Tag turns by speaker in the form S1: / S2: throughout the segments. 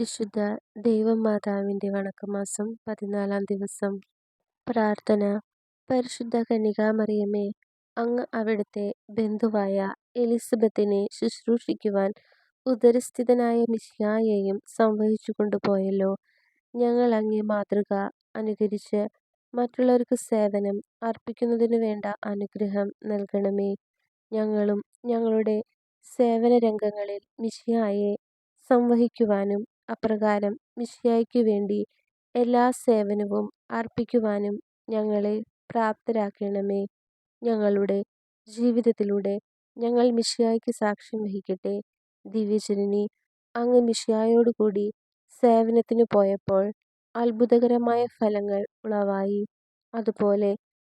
S1: പരിശുദ്ധ ദൈവമാതാവിന്റെ വണക്കമാസം പതിനാലാം ദിവസം. പ്രാർത്ഥന. പരിശുദ്ധ കനികാമറിയമേ അങ്ങ് അവിടുത്തെ ബന്ധുവായ എലിസബത്തിനെ ശുശ്രൂഷിക്കുവാൻ ഉദരസ്ഥിതനായ മിശിഹായെയും സംവഹിച്ചു കൊണ്ടുപോയല്ലോ. ഞങ്ങൾ അങ്ങേ മാതൃക അനുകരിച്ച് മറ്റുള്ളവർക്ക് സേവനം അർപ്പിക്കുന്നതിനു വേണ്ട അനുഗ്രഹം നൽകണമേ. ഞങ്ങളും ഞങ്ങളുടെ സേവന രംഗങ്ങളിൽ മിശിഹായെ സംവഹിക്കുവാനും അപ്രകാരം മിശിഹായ്ക്കു വേണ്ടി എല്ലാ സേവനവും അർപ്പിക്കുവാനും ഞങ്ങളെ പ്രാപ്തരാക്കണമേ. ഞങ്ങളുടെ ജീവിതത്തിലൂടെ ഞങ്ങൾ മിശിഹായ്ക്ക് സാക്ഷ്യം വഹിക്കട്ടെ. ദിവ്യജനനി അങ്ങ് മിശിഹായോടുകൂടി സേവനത്തിനു പോയപ്പോൾ അത്ഭുതകരമായ ഫലങ്ങൾ ഉളവായി. അതുപോലെ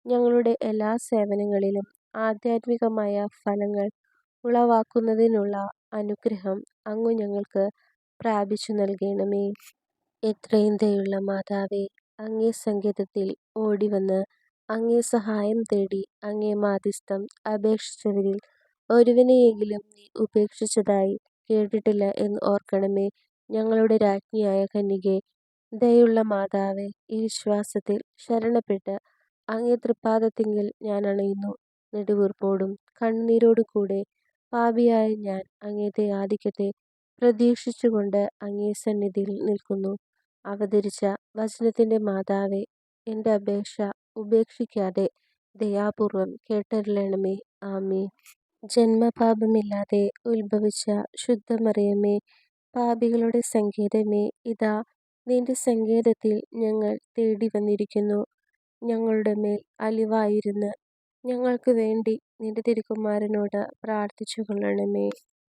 S1: ഞങ്ങളുടെ എല്ലാ സേവനങ്ങളിലും ആധ്യാത്മികമായ ഫലങ്ങൾ ഉളവാക്കുന്നതിനുള്ള അനുഗ്രഹം അങ്ങ് ഞങ്ങൾക്ക് പ്രാപിച്ചു നൽകണമേ. എത്രയും ദയുള്ള മാതാവേ അങ്ങേ സങ്കേതത്തിൽ ഓടിവന്ന് അങ്ങേ സഹായം തേടി അങ്ങേ മാധ്യസ്ഥം അപേക്ഷിച്ചവരിൽ ഒരുവനെയെങ്കിലും നീ ഉപേക്ഷിച്ചതായി കേട്ടിട്ടില്ല എന്ന് ഓർക്കണമേ. ഞങ്ങളുടെ രാജ്ഞിയായ കന്യകേ ദയുള്ള മാതാവേ ഈ വിശ്വാസത്തിൽ ശരണപ്പെട്ട് അങ്ങേ തൃപ്പാദത്തിങ്കൽ ഞാൻ അണയുന്നു. നെടുവീർപ്പോടും കണ്ണുനീരോടും കൂടെ പാപിയായ ഞാൻ അങ്ങേത്തെ ദയാധിക്യത്തെ പ്രതീക്ഷിച്ചുകൊണ്ട് അങ്ങേ സന്നിധിയിൽ നിൽക്കുന്നു. അവതരിച്ച വചനത്തിന്റെ മാതാവേ എന്റെ അപേക്ഷ ഉപേക്ഷിക്കാതെ ദയാപൂർവം കേട്ടരുളണമേ. ആമി ജന്മപാപമില്ലാതെ ഉത്ഭവിച്ച ശുദ്ധമറിയമേ പാപികളുടെ സങ്കേതമേ ഇതാ നിന്റെ സങ്കേതത്തിൽ ഞങ്ങൾ തേടി വന്നിരിക്കുന്നു. ഞങ്ങളുടെ മേൽ അലിവായിരുന്ന് ഞങ്ങൾക്ക് വേണ്ടി നിന്റെ തിരുക്കുമാരനോട് പ്രാർത്ഥിച്ചു കൊള്ളണമേ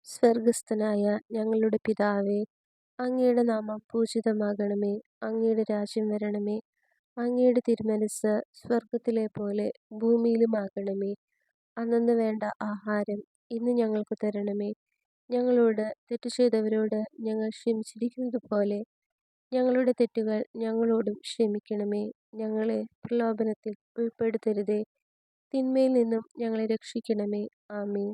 S1: സ്വർഗസ്ഥനായ ഞങ്ങളുടെ പിതാവേ അങ്ങയുടെ നാമം പൂജിതമാകണമേ അങ്ങയുടെ രാജ്യം വരണമേ അങ്ങയുടെ തിരുമനസ് സ്വർഗത്തിലെ പോലെ ഭൂമിയിലുമാകണമേ. അന്നന്ന് വേണ്ട ആഹാരം ഇന്ന് ഞങ്ങൾക്ക് തരണമേ. ഞങ്ങളോട് തെറ്റ് ചെയ്തവരോട് ഞങ്ങൾ ക്ഷമിച്ചിരിക്കുന്നത് പോലെ ഞങ്ങളുടെ തെറ്റുകൾ ഞങ്ങളോടും ക്ഷമിക്കണമേ. ഞങ്ങളെ പ്രലോഭനത്തിൽ ഉൾപ്പെടുത്തരുതേ. തിന്മയിൽ നിന്നും ഞങ്ങളെ രക്ഷിക്കണമേ. ആമീൻ.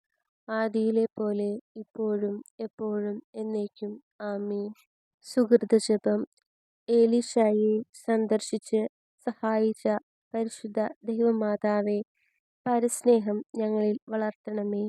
S1: ആദിയിലെ പോലെ ഇപ്പോഴും എപ്പോഴും എന്നേക്കും. ആമീൻ. സുഹൃതജപം ഏലിഷായി സന്ദർശിച്ച് സഹായിച്ച പരിശുദ്ധ ദൈവമാതാവേ പരസ്നേഹം ഞങ്ങളിൽ വളർത്തണമേ.